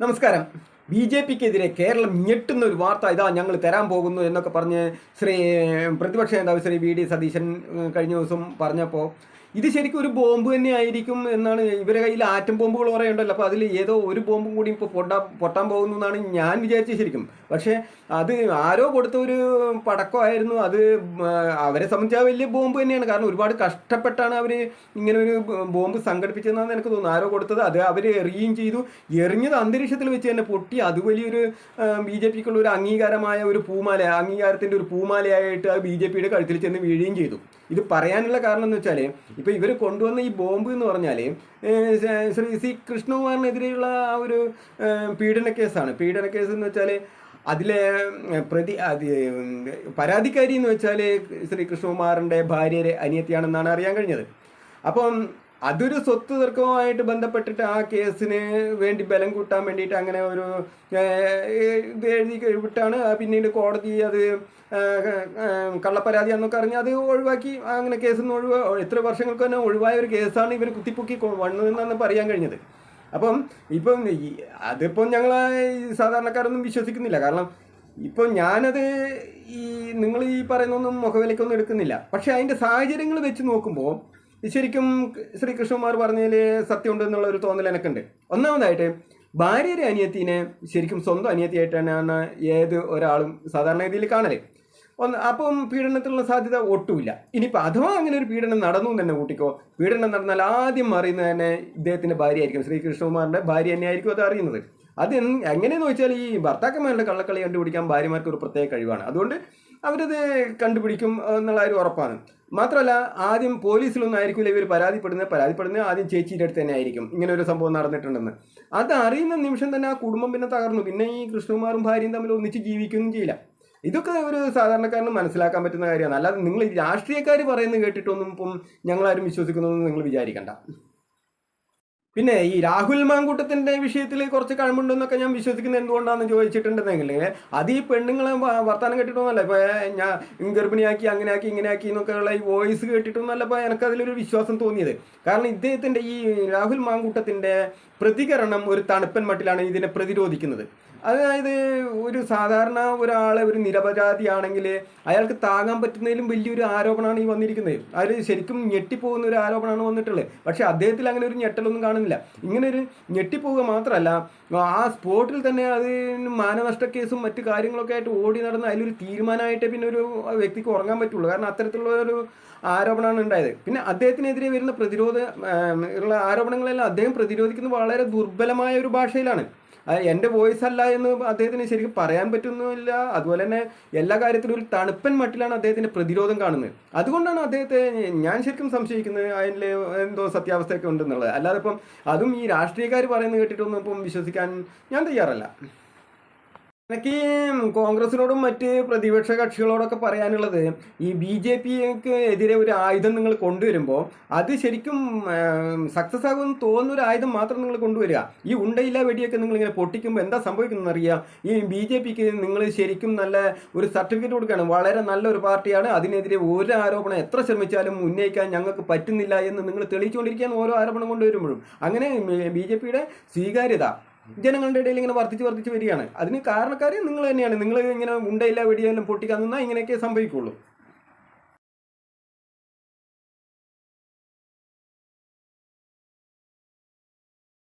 നമസ്കാരം. B J പിക്കെതിരെ കേരളം ഞെട്ടുന്ന ഒരു വാർത്ത ഇതാ ഞങ്ങൾ തരാൻ പോകുന്നു എന്നൊക്കെ പറഞ്ഞ് ശ്രീ പ്രതിപക്ഷ നേതാവ് ശ്രീ വി ഡി സതീശൻ കഴിഞ്ഞ ദിവസം പറഞ്ഞപ്പോൾ ഇത് ശരിക്കും ഒരു ബോംബ് തന്നെ ആയിരിക്കും എന്നാണ് ഇവരുടെ കയ്യിൽ ആറ്റം ബോംബുകൾ കുറേ ഉണ്ടല്ലോ. അപ്പോൾ അതിൽ ഏതോ ഒരു ബോംബും കൂടി ഇപ്പോൾ പൊട്ടാൻ പൊട്ടാൻ പോകുന്നു എന്നാണ് ഞാൻ വിചാരിച്ചത് ശരിക്കും. പക്ഷേ അത് ആരോ കൊടുത്ത ഒരു പടക്കമായിരുന്നു അത് അവരെ സംബന്ധിച്ച് വലിയ ബോംബ് തന്നെയാണ്. കാരണം ഒരുപാട് കഷ്ടപ്പെട്ടാണ് അവർ ഇങ്ങനെ ഒരു ബോംബ് സംഘടിപ്പിച്ചതെന്നാണ് എനിക്ക് തോന്നുന്നു ആരോ കൊടുത്തത് അത് അവർ എറിയുകയും ചെയ്തു. എറിഞ്ഞത് അന്തരീക്ഷത്തിൽ വെച്ച് തന്നെ പൊട്ടി. അത് വലിയൊരു ബി ജെ പിക്കുള്ള ഒരു അംഗീകാരമായ ഒരു പൂമാല അംഗീകാരത്തിന്റെ ഒരു പൂമാലയായിട്ട് ആ ബി ജെ പിയുടെ കഴുത്തിൽ ചെന്ന് വീഴുകയും ചെയ്തു. ഇത് പറയാനുള്ള കാരണം എന്ന് വെച്ചാൽ ഇപ്പോൾ ഇവർ കൊണ്ടുവന്ന ഈ ബോംബ് എന്ന് പറഞ്ഞാൽ ശ്രീ സി കൃഷ്ണകുമാറിനെതിരെയുള്ള ആ ഒരു പീഡന കേസാണ്. പീഡന കേസ് എന്ന് വെച്ചാൽ അതിലെ പ്രതി പരാതിക്കാരി എന്ന് വെച്ചാൽ ശ്രീ കൃഷ്ണകുമാറിന്റെ ഭാര്യയുടെ അനിയത്തിയാണെന്നാണ് അറിയാൻ കഴിഞ്ഞത്. അപ്പം അതൊരു സ്വത്ത് തർക്കവുമായിട്ട് ബന്ധപ്പെട്ടിട്ട് ആ കേസിന് വേണ്ടി ബലം കൂട്ടാൻ വേണ്ടിയിട്ട് അങ്ങനെ ഒരു ഇത് എഴുതി വിട്ടാണ്. പിന്നീട് കോടതി അത് കള്ളപ്പരാതി എന്നൊക്കെ അറിഞ്ഞ് അത് ഒഴിവാക്കി. അങ്ങനെ കേസിൽ ഒഴിവാ എത്ര വർഷങ്ങൾക്ക് തന്നെ ഒഴിവായ ഒരു കേസാണ് ഇവർ കുത്തിപ്പൊക്കി വന്നതെന്നാണ് പറയാൻ കഴിഞ്ഞത്. അപ്പം ഇപ്പം അതിപ്പം ഞങ്ങൾ സാധാരണക്കാരൊന്നും വിശ്വസിക്കുന്നില്ല. കാരണം ഇപ്പം ഞാനത് ഈ നിങ്ങൾ ഈ പറയുന്നൊന്നും മുഖവിലക്കൊന്നും എടുക്കുന്നില്ല. പക്ഷേ അതിന്റെ സാഹചര്യങ്ങൾ വെച്ച് നോക്കുമ്പോൾ ശരിക്കും ശ്രീ കൃഷ്ണകുമാർ പറഞ്ഞതിൽ സത്യമുണ്ട് എന്നുള്ള ഒരു തോന്നൽ എനിക്കുണ്ട്. ഒന്നാമതായിട്ട് ഭാര്യയുടെ അനിയത്തിനെ ശരിക്കും സ്വന്തം അനിയത്തിയായിട്ടാണ് ഏത് ഒരാളും സാധാരണ രീതിയിൽ കാണൽ. ഒന്ന് അപ്പം പീഡനത്തിനുള്ള സാധ്യത ഒട്ടുമില്ല. ഇനിയിപ്പോൾ അഥവാ അങ്ങനെ ഒരു പീഡനം നടന്നു തന്നെ കൂട്ടിക്കോ പീഡനം നടന്നാൽ ആദ്യം അറിയുന്നത് തന്നെ ഇദ്ദേഹത്തിന്റെ ഭാര്യയായിരിക്കും ശ്രീ കൃഷ്ണകുമാറിന്റെ ഭാര്യ തന്നെയായിരിക്കും അത് അറിയുന്നത്. അത് എങ്ങനെയെന്ന് വെച്ചാൽ ഈ ഭർത്താക്കന്മാരുടെ കള്ളക്കളി കണ്ടുപിടിക്കാൻ ഭാര്യമാർക്ക് ഒരു പ്രത്യേക കഴിവാണ്. അതുകൊണ്ട് അവരത് കണ്ടുപിടിക്കും എന്നുള്ള ഒരു ഉറപ്പാണ്. മാത്രമല്ല ആദ്യം പോലീസിലൊന്നും ആയിരിക്കില്ല ഇവർ പരാതിപ്പെടുന്നത് പരാതിപ്പെടുന്നത് ആദ്യം ചേച്ചിയുടെ അടുത്ത് തന്നെ ആയിരിക്കും ഇങ്ങനെ ഒരു സംഭവം നടന്നിട്ടുണ്ടെന്ന്. അത് അറിയുന്ന നിമിഷം തന്നെ ആ കുടുംബം പിന്നെ തകർന്നു. പിന്നെ ഈ കൃഷ്ണകുമാറും ഭാര്യയും തമ്മിൽ ഒന്നിച്ച് ജീവിക്കുകയൊന്നും ചെയ്യില്ല. ഇതൊക്കെ ഒരു സാധാരണക്കാരന് മനസ്സിലാക്കാൻ പറ്റുന്ന കാര്യമാണ്. അല്ലാതെ നിങ്ങൾ രാഷ്ട്രീയക്കാർ പറയുന്നത് കേട്ടിട്ടൊന്നും ഇപ്പം ഞങ്ങളാരും വിശ്വസിക്കുന്നതെന്ന് നിങ്ങൾ വിചാരിക്കണ്ട. പിന്നെ ഈ രാഹുൽ മാങ്കൂട്ടത്തിന്റെ വിഷയത്തിൽ കുറച്ച് കഴിവുണ്ടെന്നൊക്കെ ഞാൻ വിശ്വസിക്കുന്നത് എന്തുകൊണ്ടാണെന്ന് ചോദിച്ചിട്ടുണ്ടെങ്കിൽ അത് ഈ പെണ്ണുങ്ങളെ വർത്താനം കേട്ടിട്ടൊന്നല്ല ഇപ്പൊ ഞാൻ ഗർഭിണിയാക്കി അങ്ങനെ ആക്കി ഇങ്ങനെ ആക്കി എന്നൊക്കെയുള്ള ഈ വോയിസ് കേട്ടിട്ടൊന്നുമല്ല ഇപ്പൊ എനിക്ക് അതിലൊരു വിശ്വാസം തോന്നിയത്. കാരണം ഇദ്ദേഹത്തിന്റെ ഈ രാഹുൽ മാങ്കൂട്ടത്തിന്റെ പ്രതികരണം ഒരു തണുപ്പൻ മട്ടിലാണ് ഇതിനെ പ്രതിരോധിക്കുന്നത്. അതായത് ഒരു സാധാരണ ഒരാൾ ഒരു നിരപരാധിയാണെങ്കിൽ അയാൾക്ക് താങ്ങാൻ പറ്റുന്നതിലും വലിയൊരു ആരോപണമാണ് ഈ വന്നിരിക്കുന്നത്. അതിൽ ശരിക്കും ഞെട്ടിപ്പോകുന്ന ഒരു ആരോപണമാണ് വന്നിട്ടുള്ളത്. പക്ഷേ അദ്ദേഹത്തിൽ അങ്ങനെ ഒരു ഞെട്ടലൊന്നും കാണുന്നില്ല. ഇങ്ങനെ ഒരു ഞെട്ടിപ്പോവുക മാത്രമല്ല ആ സ്പോട്ടിൽ തന്നെ അത് മാനനഷ്ട കേസും മറ്റു കാര്യങ്ങളൊക്കെ ആയിട്ട് ഓടി നടന്ന് അതിലൊരു തീരുമാനമായിട്ട് പിന്നെ ഒരു വ്യക്തിക്ക് ഉറങ്ങാൻ പറ്റുള്ളൂ. കാരണം അത്തരത്തിലുള്ള ഒരു ആരോപണമാണ് ഉണ്ടായത്. പിന്നെ അദ്ദേഹത്തിനെതിരെ വരുന്ന പ്രതിരോധ ഉള്ള ആരോപണങ്ങളെല്ലാം അദ്ദേഹം പ്രതിരോധിക്കുന്നത് വളരെ ദുർബലമായ ഒരു ഭാഷയിലാണ്. എന്റെ വോയിസ് അല്ല എന്ന് അദ്ദേഹത്തിന് ശരിക്കും പറയാൻ പറ്റുന്നില്ല. അതുപോലെ തന്നെ എല്ലാ കാര്യത്തിലും ഒരു തണുപ്പൻ മട്ടിലാണ് അദ്ദേഹത്തിന്റെ പ്രതിരോധം കാണുന്നത്. അതുകൊണ്ടാണ് അദ്ദേഹത്തെ ഞാൻ ശരിക്കും സംശയിക്കുന്നത് അതിൽ എന്തോ സത്യാവസ്ഥയൊക്കെ ഉണ്ടെന്നുള്ളത്. അല്ലാതെ ഇപ്പം അതും ഈ രാഷ്ട്രീയക്കാർ പറയുന്നത് കേട്ടിട്ടൊന്നും ഇപ്പം വിശ്വസിക്കാൻ ഞാൻ തയ്യാറല്ല. എനിക്ക് കോൺഗ്രസിനോടും മറ്റ് പ്രതിപക്ഷ കക്ഷികളോടൊക്കെ പറയാനുള്ളത് ഈ ബി ജെ പിക്ക് എതിരെ ഒരു ആയുധം നിങ്ങൾ കൊണ്ടുവരുമ്പോൾ അത് ശരിക്കും സക്സസ് ആകുമെന്ന് തോന്നുന്ന ഒരു ആയുധം മാത്രം നിങ്ങൾ കൊണ്ടുവരിക. ഈ ഉണ്ടയില്ല വെടിയൊക്കെ നിങ്ങൾ ഇങ്ങനെ പൊട്ടിക്കുമ്പോൾ എന്താ സംഭവിക്കുന്നത് അറിയാം ഈ ബി ജെ പിക്ക് നിങ്ങൾ ശരിക്കും നല്ല ഒരു സർട്ടിഫിക്കറ്റ് കൊടുക്കുകയാണ്. വളരെ നല്ലൊരു പാർട്ടിയാണ്. അതിനെതിരെ ഒരു ആരോപണം എത്ര ശ്രമിച്ചാലും ഉന്നയിക്കാൻ ഞങ്ങൾക്ക് പറ്റുന്നില്ല എന്ന് നിങ്ങൾ തെളിയിച്ചുകൊണ്ടിരിക്കുകയാണ് ഓരോ ആരോപണം കൊണ്ടുവരുമ്പോഴും. അങ്ങനെ ബി ജെ പിയുടെ സ്വീകാര്യത ജനങ്ങളുടെ ഇടയിൽ ഇങ്ങനെ വർദ്ധിച്ച് വർദ്ധിച്ച് വരികയാണ്. അതിന് കാരണക്കാരെ നിങ്ങൾ തന്നെയാണ്. നിങ്ങൾ ഇങ്ങനെ ഉണ്ടയില്ല വെടിയെല്ലാം പൊട്ടിക്കാൻ നിന്നാൽ ഇങ്ങനെയൊക്കെ സംഭവിക്കുള്ളൂ.